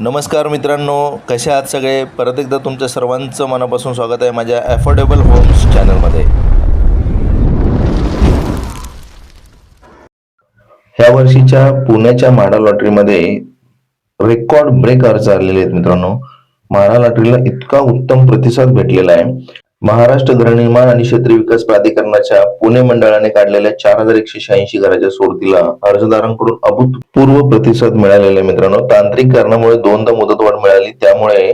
नमस्कार मित्रांनो कसे आहात सगळे? परत एकदा तुमच्या सर्वांचं मनापासून स्वागत आहे माझ्या ॲफोर्डेबल होम्स चॅनलमध्ये ह्या वर्षीच्या पुण्याच्या म्हाडा लॉटरीमध्ये रेकॉर्ड ब्रेक अर्ज आलेले आहेत मित्रांनो. म्हाडा लॉटरीला इतका उत्तम प्रतिसाद भेटलेला आहे. महाराष्ट्र गृहनिर्माण आणि क्षेत्र विकास प्राधिकरणाच्या पुणे मंडळाने काढलेल्या चार हजार एकशे शहाऐंशी घराच्या सोडतीला अर्जदारांकडून अभूतपूर्व प्रतिसाद मिळालेला मित्रांनो. तांत्रिक कारणामुळे दोनदा मुदतवाढ मिळाली. त्यामुळे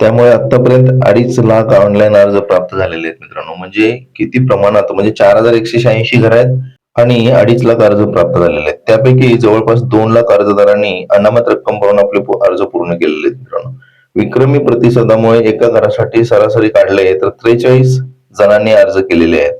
त्यामुळे आतापर्यंत अडीच लाख ऑनलाईन अर्ज प्राप्त झालेले आहेत मित्रांनो. म्हणजे किती प्रमाणात म्हणजे चार हजार एकशे शहाऐंशी घर आहेत आणि अडीच लाख अर्ज प्राप्त झालेले आहेत. त्यापैकी जवळपास दोन लाख अर्जदारांनी अनामत रक्कम भरून आपले अर्ज पूर्ण केलेले आहेत मित्रांनो. विक्रमी प्रतिसादामुळे एका घरासाठी सरासरी काढले तर त्रेचाळीस जणांनी अर्ज केलेले आहेत.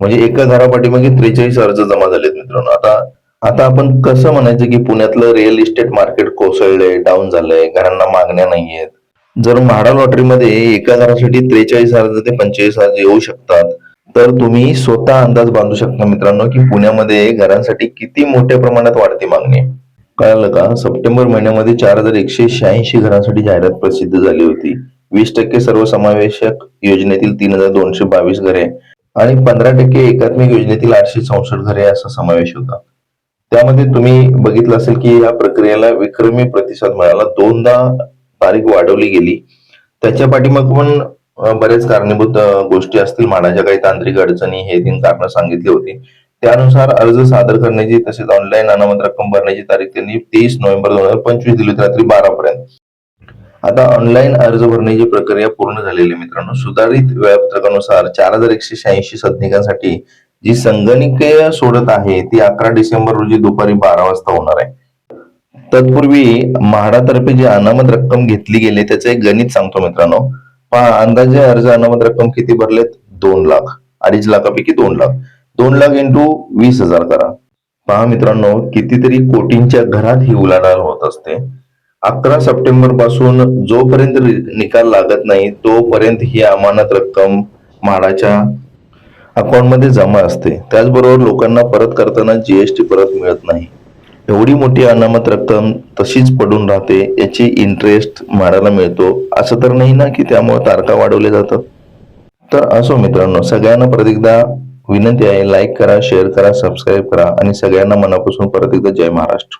म्हणजे एका घरापाठीमागे त्रेचाळीस अर्ज जमा झालेत मित्रांनो. आता आता आपण कसं म्हणायचं की पुण्यातलं रिअल इस्टेट मार्केट कोसळलंय डाऊन झालंय घरांना मागण्या नाहीयेत. जर म्हाडा लॉटरीमध्ये एका घरासाठी त्रेचाळीस अर्ज ते पंचेचाळीस अर्ज येऊ शकतात तर तुम्ही स्वतः अंदाज बांधू शकता मित्रांनो की पुण्यामध्ये घरांसाठी किती मोठ्या प्रमाणात वाढती मागणी आहे. कळालं का? सप्टेंबर महिन्यामध्ये चार हजार एकशे शहाऐंशी घरांसाठी जाहिरात प्रसिद्ध झाली होती. वीस टक्के सर्वसमावेशक योजनेतील तीन हजार दोनशे बावीस घरे आणि पंधरा टक्के एकात्मिक योजनेतील आठशे चौसष्ट घरे असा समावेश होता. त्यामध्ये तुम्ही बघितलं असेल की या प्रक्रियेला विक्रमी प्रतिसाद मिळाला. दोनदा तारीख वाढवली गेली. त्याच्या पाठीमाग पण बऱ्याच बरेच कारणीभूत गोष्टी असतील. मानाच्या काही तांत्रिक अडचणी हे तीन कारण सांगितली होती. त्यानुसार अर्ज सादर करण्याची तसेच ऑनलाईन अनामत रक्कम भरण्याची तारीख त्यांनी तेवीस नोव्हेंबर दोन हजार पंचवीस दिली होती रात्री बारा पर्यंत. आता ऑनलाईन अर्ज भरण्याची प्रक्रिया पूर्ण झालेली मित्रांनो. सुधारित वेळापत्रकानुसार चार हजार एकशे शहाऐंशी सदनिकांसाठी जी संगणकीय सोडत आहे ती अकरा डिसेंबर रोजी दुपारी बारा वाजता होणार आहे. तत्पूर्वी म्हाडातर्फे जी अनामत रक्कम घेतली गेली त्याचं एक गणित सांगतो मित्रांनो. पहा अंदाजे अर्ज अनामत रक्कम किती भरलेत? दोन लाख. अडीच लाखापैकी दोन लाख. दोन लाख इंटू वीस हजार करा. पहा मित्रांनो कितीतरी कोटींच्या घरात ही उलाढाल होत असते. अकरा सप्टेंबरपासून जोपर्यंत निकाल लागत नाही तोपर्यंत ही अमानत रक्कम म्हाडाच्या अकाउंटमध्ये जमा असते. त्याचबरोबर लोकांना परत करताना जीएसटी परत मिळत नाही. एवढी मोठी अनामत रक्कम तशीच पडून राहते याची इंटरेस्ट म्हाडाला मिळतो. असं तर नाही ना की त्यामुळे तारखा वाढवल्या जातात? तर असो मित्रांनो सगळ्यांना प्रत्येकदा एकदा विनंती आहे लाईक करा शेअर करा सबस्क्राईब करा आणि सगळ्यांना मनापासून परत एकदा जय महाराष्ट्र.